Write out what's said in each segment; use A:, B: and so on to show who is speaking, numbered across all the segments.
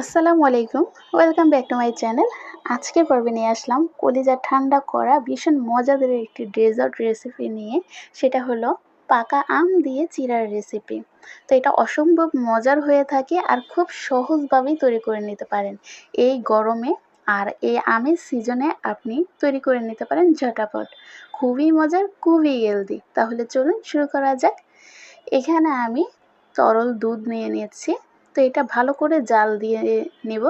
A: আসসালামু আলাইকুম। Welcome back to my channel আজকের পর্বে নিয়ে আসলাম কলিজা ঠান্ডা করা ভীষণ মজাদার একটি ডেজার্ট রেসিপি নিয়ে। সেটা হলো পাকা আম দিয়ে চিরার রেসিপি তো এটা অসম্ভব মজার হয়ে থাকে আর খুব সহজভাবেই তৈরি করে নিতে পারেন। এই গরমে আর এই আমের সিজনে আপনি তৈরি করে নিতে পারেন ঝটাপট। খুবই মজার, খুবই হেলদি তাহলে চলুন শুরু করা যাক। এখানে আমি তরল দুধ নিয়ে নিয়েছি তো এটা ভালো করে জাল দিয়ে নিব।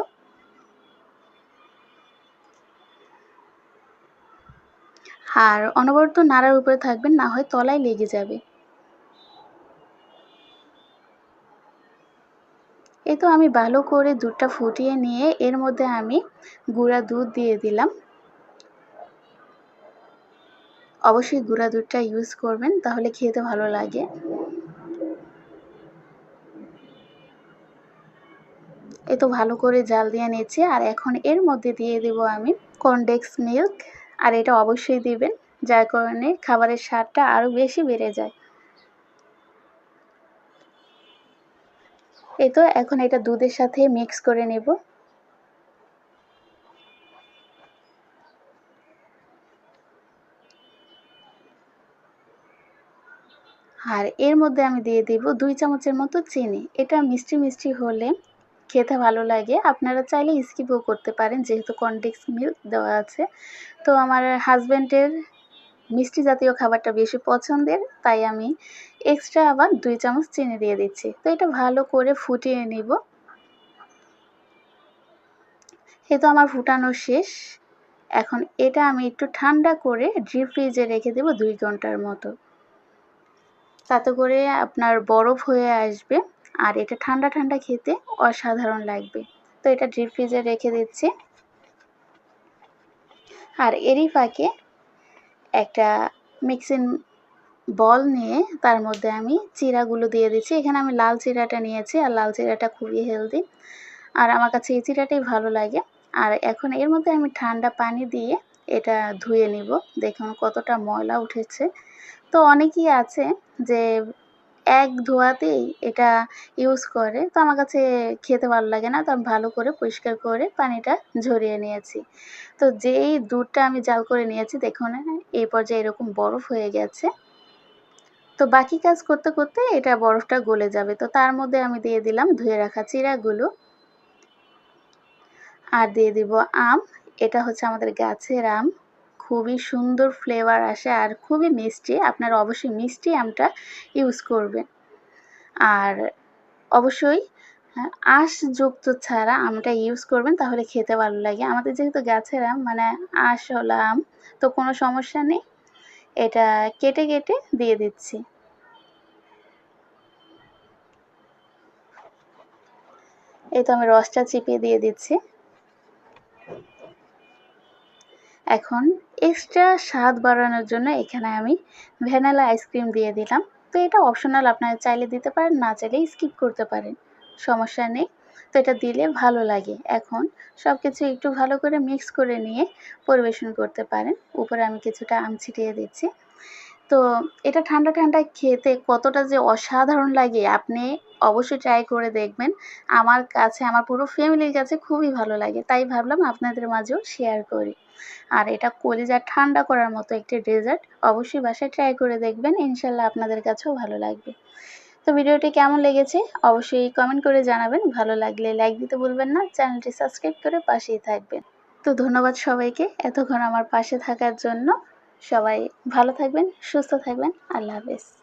A: আর অনবরত নাড়ার উপরে থাকবেন, না হয় তলায় লেগে যাবে। এই তো আমি ভালো করে দুধটা ফুটিয়ে নিয়ে এর মধ্যে আমি গুঁড়া দুধ দিয়ে দিলাম। অবশ্যই গুঁড়া দুধটা ইউজ করবেন, তাহলে খেতে ভালো লাগে। এ তো ভালো করে জাল দিয়ে নিয়েছি। আর এখন এর মধ্যে দিয়ে দেব আমি কনডেক্স মিল্ক। আর এটা অবশ্যই দিবেন, যার কারণে খাবারের স্বাদটা আরও বেশি বেড়ে যায়। এই তো এখন এটা দুধের সাথে মিক্স করে নেব। আর এর মধ্যে আমি দিয়ে দিব দুই চামচের মতো চিনি। এটা মিষ্টি মিষ্টি হলে খেতে ভালো লাগে। আপনারা চাইলে স্কিপও করতে পারেন, যেহেতু কনডেক্স মিল্ক দেওয়া আছে। তো আমার হাজব্যান্ডের মিষ্টি জাতীয় খাবারটা বেশি পছন্দের, তাই আমি এক্সট্রা আবার দুই চামচ চিনি দিয়ে দিচ্ছি। তো এটা ভালো করে ফুটিয়ে নিব। এ তো আমার ফুটানো শেষ। এখন এটা আমি একটু ঠান্ডা করে ডিপ ফ্রিজে রেখে দেবো দুই ঘণ্টার মতো। তাতে করে আপনার বরফ হয়ে আসবে। আর এটা ঠান্ডা ঠান্ডা খেতে অসাধারণ লাগবে। তো এটা ডিপ ফ্রিজে রেখে দিচ্ছি। আর এরই ফাঁকে একটা মিক্সিং বল নিয়ে তার মধ্যে আমি চিরাগুলো দিয়ে দিচ্ছি। এখানে আমি লাল চিরাটা নিয়েছি আর লাল চিরাটা খুবই হেলদি আর আমার কাছে এই চিরাটাই ভালো লাগে। আর এখন এর মধ্যে আমি ঠান্ডা পানি দিয়ে এটা ধুয়ে নিব। দেখুন কতটা ময়লা উঠেছে। তো অনেকেই আছে যে এক ধোয়াতেই এটা ইউজ করে। তো আমার কাছে খেতে ভালো লাগে না, তো আমি ভালো করে পরিষ্কার করে পানিটা ঝরিয়ে নিয়েছি। তো যেই দুধটা আমি জাল করে নিয়েছি, দেখুন, এই পর্যায়ে এরকম বরফ হয়ে গেছে। তো বাকি কাজ করতে করতে এটা বরফটা গলে যাবে। তো তার মধ্যে আমি দিয়ে দিলাম ধুয়ে রাখা চিরাগুলো। আর দিয়ে দিব আম। এটা হচ্ছে আমাদের গাছের আম। খুবই সুন্দর ফ্লেভার আসে আর খুবই মিষ্টি। আপনারা অবশ্যই মিষ্টি আমটা ইউজ করবেন। আর অবশ্যই হ্যাঁ, আঁশযুক্ত ছাড়া আমটা ইউজ করবেন তাহলে খেতে ভালো লাগে। আমাদের যেহেতু গাছের আম মানে আঁশওয়ালা আম তো কোনো সমস্যা নেই। এটা কেটে কেটে দিয়ে দিচ্ছি। এই তো আমি রসটা চিপিয়ে দিয়ে দিচ্ছি। এখন এক্সট্রা স্বাদ বাড়ানোর জন্য এখানে আমি ভ্যানিলা আইসক্রিম দিয়ে দিলাম। তো এটা অপশনাল আপনারা চাইলে দিতে পারেন, না চাইলে স্কিপ করতে পারেন। সমস্যা নেই। তো এটা দিলে ভালো লাগে। এখন সব কিছু একটু ভালো করে মিক্স করে নিয়ে পরিবেশন করতে পারেন। উপরে আমি কিছুটা আম ছিটিয়ে দিচ্ছি। তো এটা ঠান্ডা ঠান্ডা খেতে কতটা যে অসাধারণ লাগে। আপনি অবশ্যই ট্রাই করে দেখবেন। আমার কাছে, আমার পুরো ফ্যামিলির কাছে খুবই ভালো লাগে। তাই ভাবলাম আপনাদের মাঝেও শেয়ার করি। আর এটা কলিজা ঠান্ডা করার মতো একটি ডেজার্ট অবশ্যই বাসায় ট্রাই করে দেখবেন। ইনশাল্লাহ আপনাদের কাছেও ভালো লাগবে। তো ভিডিওটি কেমন লেগেছে? অবশ্যই কমেন্ট করে জানাবেন। ভালো লাগলে লাইক দিতে ভুলবেন না। চ্যানেলটি সাবস্ক্রাইব করে পাশেই থাকবেন। তো ধন্যবাদ সবাইকে এতক্ষণ আমার পাশে থাকার জন্য। সবাই ভালো থাকবেন, সুস্থ থাকবেন। আল্লাহ হাফেজ।